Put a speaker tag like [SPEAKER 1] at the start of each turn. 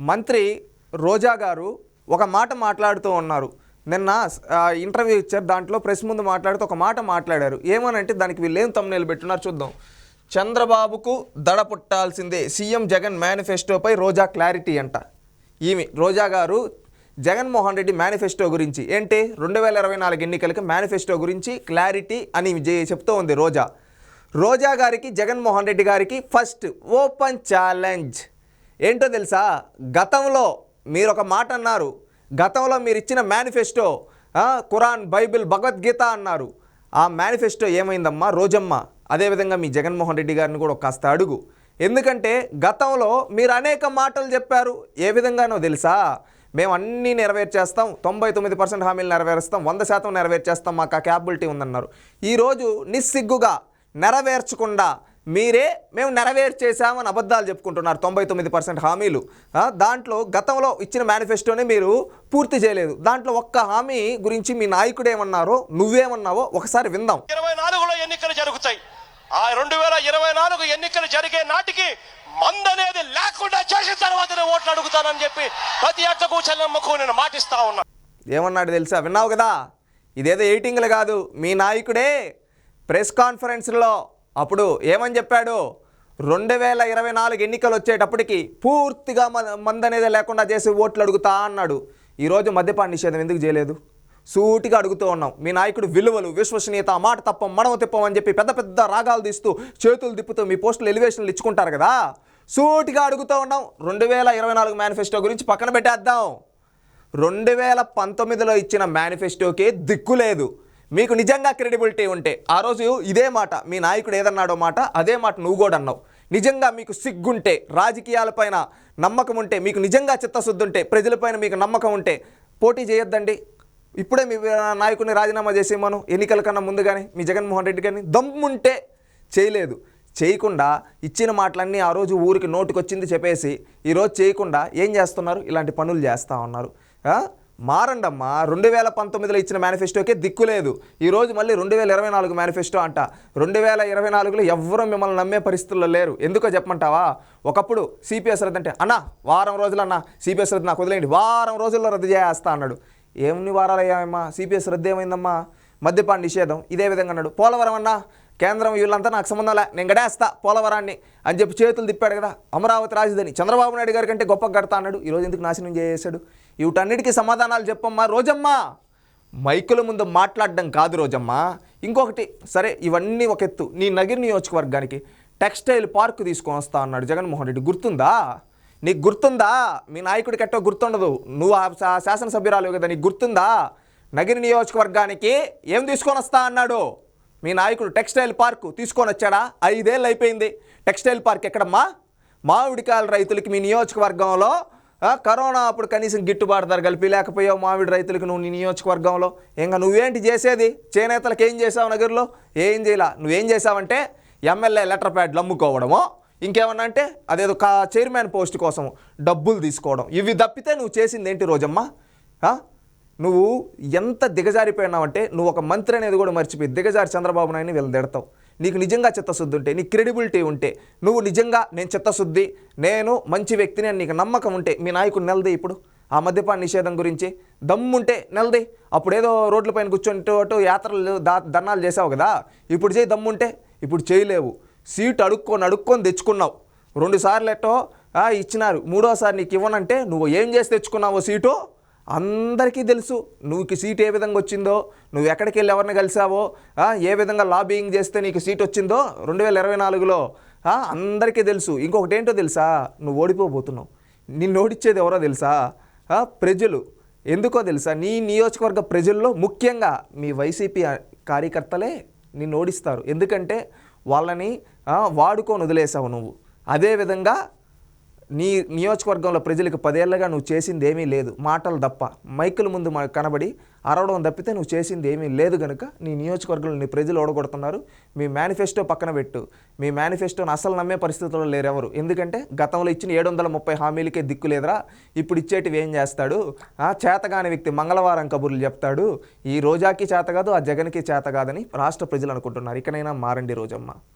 [SPEAKER 1] మంత్రి రోజా గారు ఒక మాట మాట్లాడుతూ ఉన్నారు. నిన్న ఇంటర్వ్యూ ఇచ్చారు. దాంట్లో ప్రెస్ ముందు మాట్లాడుతూ ఒక మాట మాట్లాడారు. ఏమనంటే దానికి వీళ్ళు ఏం తమ్ముళ్ళు పెట్టున్నారు చూద్దాం. చంద్రబాబుకు దడ పుట్టాల్సిందే. సీఎం జగన్ మేనిఫెస్టోపై రోజా క్లారిటీ అంట. ఈమె రోజా గారు జగన్మోహన్ రెడ్డి మేనిఫెస్టో గురించి. ఏంటి? రెండు వేల ఇరవై నాలుగు ఎన్నికలకి మేనిఫెస్టో గురించి క్లారిటీ అని చెప్తూ ఉంది రోజా. రోజా గారికి జగన్మోహన్ రెడ్డి గారికి ఫస్ట్ ఓపెన్ ఛాలెంజ్. ఏంటో తెలుసా? గతంలో మీరు ఒక మాట అన్నారు గతంలో మీరు ఇచ్చిన మేనిఫెస్టో ఖురాన్ బైబిల్ భగవద్గీత అన్నారు. ఆ మేనిఫెస్టో ఏమైందమ్మా? రోజమ్మ. అదేవిధంగా మీ జగన్మోహన్ రెడ్డి గారిని కూడా కాస్త అడుగు. ఎందుకంటే గతంలో మీరు అనేక మాటలు చెప్పారు. ఏ విధంగానో తెలుసా? మేము అన్నీ నెరవేర్చేస్తాం. తొంభై తొమ్మిది పర్సెంట్ హామీలు నెరవేరుస్తాం. వంద శాతం నెరవేర్చేస్తాం. మాకు ఆ క్యాపబిలిటీ ఉందన్నారు. ఈరోజు నిస్సిగ్గుగా నెరవేర్చకుండా మీరే మేము నెరవేర్చేసామని అబద్ధాలు చెప్పుకుంటున్నారు తొంభై తొమ్మిది పర్సెంట్ హామీలు. దాంట్లో గతంలో ఇచ్చిన మేనిఫెస్టోని మీరు పూర్తి చేయలేదు. దాంట్లో ఒక్క హామీ గురించి మీ నాయకుడు ఏమన్నారో నువ్వేమన్నావో ఒకసారి విందాం.
[SPEAKER 2] ఇరవై నాలుగులో ఎన్నికలు జరుగుతాయి. ఆ రెండు వేల ఇరవై నాలుగు ఎన్నికలు జరిగే నాటికి మంద అనేది లేకుండా చేసిన తర్వాత నేను ఓట్లు అడుగుతానని చెప్పి ప్రతి అక్కకు చెల్లమ్మకు నేను మాటిస్తా ఉన్నా.
[SPEAKER 1] ఏమన్నాడు తెలుసా? విన్నావు కదా? ఇదేదో ఎయిటింగ్లు కాదు. మీ నాయకుడే ప్రెస్ కాన్ఫరెన్స్లో అప్పుడు ఏమని చెప్పాడు? రెండు వేల ఇరవై నాలుగు ఎన్నికలు వచ్చేటప్పటికి పూర్తిగా మ- మందనేది లేకుండా చేసి ఓట్లు అడుగుతా అన్నాడు. ఈరోజు మద్యపాన నిషేధం ఎందుకు చేయలేదు? సూటిగా అడుగుతూ ఉన్నాం. మీ నాయకుడు విలువలు విశ్వసనీయత మాట తప్పం మనవ తిప్పం అని చెప్పి పెద్ద పెద్ద రాగాలు తీస్తూ చేతులు తిప్పుతూ మీ పోస్టులు ఎలివేషన్లు ఇచ్చుకుంటారు కదా? సూటిగా అడుగుతూ ఉన్నాం. రెండు వేల ఇరవై నాలుగు మేనిఫెస్టో గురించి పక్కన పెట్టేద్దాం. రెండు వేల పంతొమ్మిదిలో ఇచ్చిన మేనిఫెస్టోకే దిక్కు లేదు. మీకు నిజంగా క్రెడిబిలిటీ ఉంటే ఆ రోజు ఇదే మాట మీ నాయకుడు ఏదన్నాడో మాట అదే మాట నువ్వు కూడా అన్నావు. నిజంగా మీకు సిగ్గుంటే రాజకీయాలపైన నమ్మకం ఉంటే మీకు నిజంగా చిత్తశుద్ధి ఉంటే ప్రజలపైన మీకు నమ్మకం ఉంటే పోటీ చేయొద్దండి. ఇప్పుడే మీ నాయకుడిని రాజీనామా చేసేమను ఎన్నికల కన్నా ముందుగానే మీ జగన్మోహన్ రెడ్డి కానీ దమ్ముంటే చేయలేదు. చేయకుండా ఇచ్చిన మాటలన్నీ ఆ రోజు ఊరికి నోటుకొచ్చింది చెప్పేసి ఈరోజు చేయకుండా ఏం చేస్తున్నారు? ఇలాంటి పనులు చేస్తూ ఉన్నారు. మారండమ్మా రెండు వేల పంతొమ్మిదిలో ఇచ్చిన మేనిఫెస్టోకే దిక్కు లేదు. ఈరోజు మళ్ళీ రెండు వేల ఇరవై నాలుగు మేనిఫెస్టో అంట. రెండు వేల ఇరవై నాలుగులో ఎవ్వరూ మిమ్మల్ని నమ్మే పరిస్థితుల్లో లేరు. ఎందుకో చెప్పమంటావా? ఒకప్పుడు సిపిఎస్ రద్దు అంటే అన్న వారం రోజులన్నా సిపిఎస్ రద్దు నాకు వదిలేయండి వారం రోజుల్లో రద్దు చేస్తా అన్నాడు. ఏమని వారాలయ్యామమ్మా సిపిఎస్ రద్దు ఏమైందమ్మా? మద్యపాన నిషేధం ఇదే విధంగా అన్నాడు. పోలవరం అన్నా కేంద్రం వీళ్ళంతా నాకు సంబంధం లే నేను గడేస్తా పోలవరాన్ని అని చెప్పి చేతులు తిప్పాడు కదా అమరావతి రాజధాని. చంద్రబాబు నాయుడు గారి కంటే గొప్ప గడతా అన్నాడు. ఈరోజు ఎందుకు నాశనం చేసేశాడు వీటన్నిటికీ సమాధానాలు చెప్పమ్మా రోజమ్మా. మైకుల ముందు మాట్లాడడం కాదు రోజమ్మా. ఇంకొకటి సరే ఇవన్నీ ఒక ఎత్తు. నీ నగిరి నియోజకవర్గానికి టెక్స్టైల్ పార్క్ తీసుకొని వస్తా అన్నాడు జగన్మోహన్ రెడ్డి. గుర్తుందా? నీకు గుర్తుందా? మీ నాయకుడికి ఎట్టో గుర్తుండదు. నువ్వు ఆ శాసనసభ్యురాలు కదా నీకు గుర్తుందా? నగిరి నియోజకవర్గానికి ఏం తీసుకొని వస్తా అన్నాడు? మీ నాయకుడు టెక్స్టైల్ పార్కు తీసుకొని వచ్చాడా? ఐదేళ్ళు అయిపోయింది. టెక్స్టైల్ పార్క్ ఎక్కడమ్మా? మామిడికాయల రైతులకి మీ నియోజకవర్గంలో కరోనా అప్పుడు కనీసం గిట్టుబాటు ధర కలిపి లేకపోయావు మామిడి రైతులకు నువ్వు నీ నియోజకవర్గంలో. ఇంకా నువ్వేంటి చేసేది? చేనేతలకు ఏం చేసావు నగర్లో? ఏం చేయలా? నువ్వేం చేసావంటే ఎమ్మెల్యే లెటర్ ప్యాడ్లు అమ్ముకోవడము. ఇంకేమన్నా అంటే అదేదో కా చైర్మన్ పోస్ట్ కోసం డబ్బులు తీసుకోవడం. ఇవి తప్పితే నువ్వు చేసింది ఏంటి రోజమ్మా? నువ్వు ఎంత దిగజారిపోయినావంటే నువ్వు ఒక మంత్రి అనేది కూడా మర్చిపోయి దిగజారి చంద్రబాబు నాయుడిని వీళ్ళు తిడతావు. నీకు నిజంగా చిత్తశుద్ధి ఉంటే నీ క్రెడిబిలిటీ ఉంటే నువ్వు నిజంగా నేను చిత్తశుద్ధి నేను మంచి వ్యక్తిని అని నీకు నమ్మకం ఉంటే మీ నాయకుడు నిలదే ఇప్పుడు? ఆ మద్యపాన నిషేధం గురించి దమ్ముంటే నిలది. అప్పుడు ఏదో రోడ్లపైన కూర్చొని యాత్రలు దా ధర్నాలు చేసావు కదా? ఇప్పుడు చేయి దమ్ముంటే ఇప్పుడు చేయలేవు సీటు అడుక్కొని అడుక్కొని తెచ్చుకున్నావు. రెండు సార్లు ఎట్టో ఇచ్చినారు. మూడోసారి నీకు ఇవ్వనంటే నువ్వు ఏం చేసి తెచ్చుకున్నావో సీటు? అందరికీ తెలుసు నువ్వు సీట్ ఏ విధంగా వచ్చిందో నువ్వు ఎక్కడికి వెళ్ళి ఎవరిని కలిసావో ఏ విధంగా లాబింగ్ చేస్తే నీకు సీట్ వచ్చిందో రెండు వేల ఇరవై నాలుగులో అందరికీ తెలుసు. ఇంకొకటి ఏంటో తెలుసా? నువ్వు ఓడిపోబోతున్నావు. నిన్ను ఓడిచ్చేది ఎవరో తెలుసా? ప్రజలు. ఎందుకో తెలుసా? నీ నియోజకవర్గ ప్రజల్లో ముఖ్యంగా మీ వైసీపీ కార్యకర్తలే నిన్ను ఓడిస్తారు. ఎందుకంటే వాళ్ళని వాడుకొని వదిలేసావు నువ్వు. అదేవిధంగా నీ నియోజకవర్గంలో ప్రజలకు పదేళ్ళుగా నువ్వు చేసింది ఏమీ లేదు. మాటలు తప్ప. మైకుల ముందు మా- కనబడి అరవడం తప్పితే నువ్వు చేసింది ఏమీ లేదు కనుక నీ నియోజకవర్గంలో నీ ప్రజలు ఓడగొడుతున్నారు. మీ మేనిఫెస్టో పక్కన పెట్టు. మీ మేనిఫెస్టోని అసలు నమ్మే పరిస్థితుల్లో లేరెవరు. ఎందుకంటే గతంలో ఇచ్చిన ఏడు వందల ముప్పై హామీలకే దిక్కు లేదురా. ఇప్పుడు ఇచ్చేటివి ఏం చేస్తాడు? ఆ చేతగాని వ్యక్తి మంగళవారం కబుర్లు చెప్తాడు. ఈ రోజాకి చేత కాదు ఆ జగన్కి చేత కాదని రాష్ట్ర ప్రజలు అనుకుంటున్నారు. ఇకనైనా మారండి రోజమ్మ.